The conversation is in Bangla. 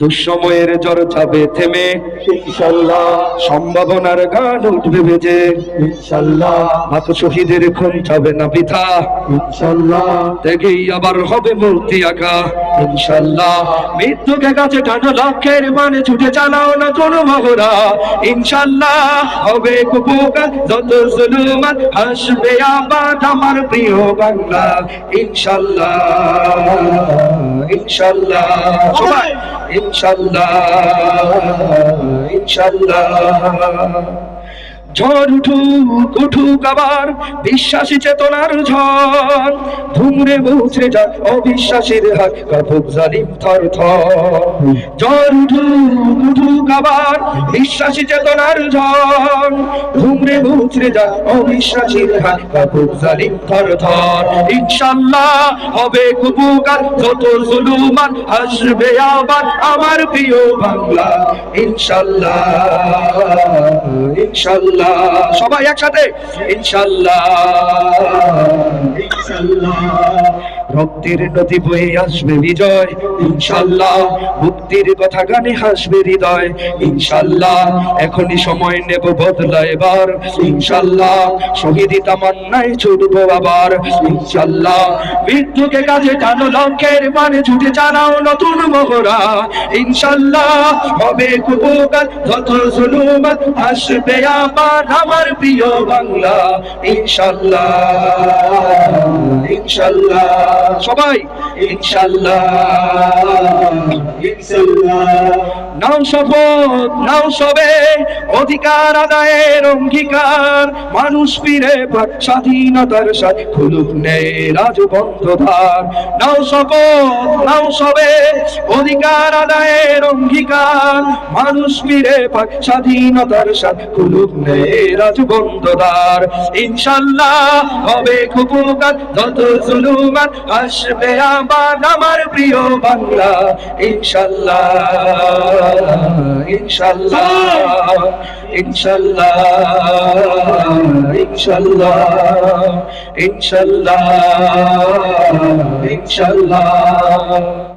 দুঃসময়ের জ্বর যাবে থেমে ইনশাল্লাহ সম্ভাবনার গান উঠবে বেজে। ইনশাল্লাহ মাত শহীদের খুন যাবে না বৃথা ইনশাল্লাহ দেখেই আবার হবে মূর্তি আঁকা। ইনশাল্লাহ মৃত্যুকে কাছে টানো লক্ষ্যের মানে ছুটে চালাও না কোনো মহরা ইনশাল্লাহ হবে কুপোকা যত জুলুমান হাসবে আবার আমার প্রিয় বাংলা। ইনশাল্লাহ ইনশাল্লাহ সবাই। ইনশাল্লাহ ইনশাল্লাহ ঝড় উঠুক উঠুক আবার বিশ্বাসী চেতনার ঝড়। ধুমরে বসে যা অবিশ্বাসীর হাত, কাপুক জালিম থর থর ঝড় উঠুক উঠুক আবার বিশ্বাসী চেতনার ঝড়। ধুমরে মুচড়ে যা অবিশ্বাসীর হাত কাপুক জালিম থর থর ইনশাল্লাহ হবে কুপুকার, যত জুলুমান হাসবে আবার আমার প্রিয় বাংলা। ইনশাল্লাহ ইনশাল্লাহ সবাই একসাথে। ইনশাল্লাহ রক্তের নদী বয়ে আসবে বিজয় ইনশাল্লাহ মুক্তির কথা গানে হাসবে হৃদয় ইনশাল্লাহ এখনই সময় নেব বদলা এবার ইনশাল্লাহ শহীদি তামান্নায় ছুটবো আবার ইনশাল্লাহ মৃত্যুকে কাজে টানো লক্ষ্যের মানে ছুটে চালাও নতুন মহড়া ইনশাল্লাহ হবে কুপকার যত জুলুমান আসবে আবার আমার প্রিয় বাংলা ইনশাল্লাহ ইনশাল্লাহ সবাই। ইনশাল্লাহ ইনশাল্লাহ নাও শপথ নাও সবে। অধিকার আদায়ের অঙ্গীকার। মানুষ ফিরে পাক স্বাধীনতার সাথে খুলুক নেই রাজবন্ধধার নাও শপথ নাও সবে। অধিকার আদায়ের অঙ্গীকার। মানুষ ফিরে পাক স্বাধীনতার সাথে খুলুক নেই রাজবন্ধধার ইনশাল্লাহ হবে খুব যত জুলুমান আসবে আবার আমার প্রিয় বাংলা। ইনশাল্লাহ ইনশাল্লাহ ইনশাল্লাহ ইনশাল্লাহ ইনশাল্লাহ ইনশাল্লাহ।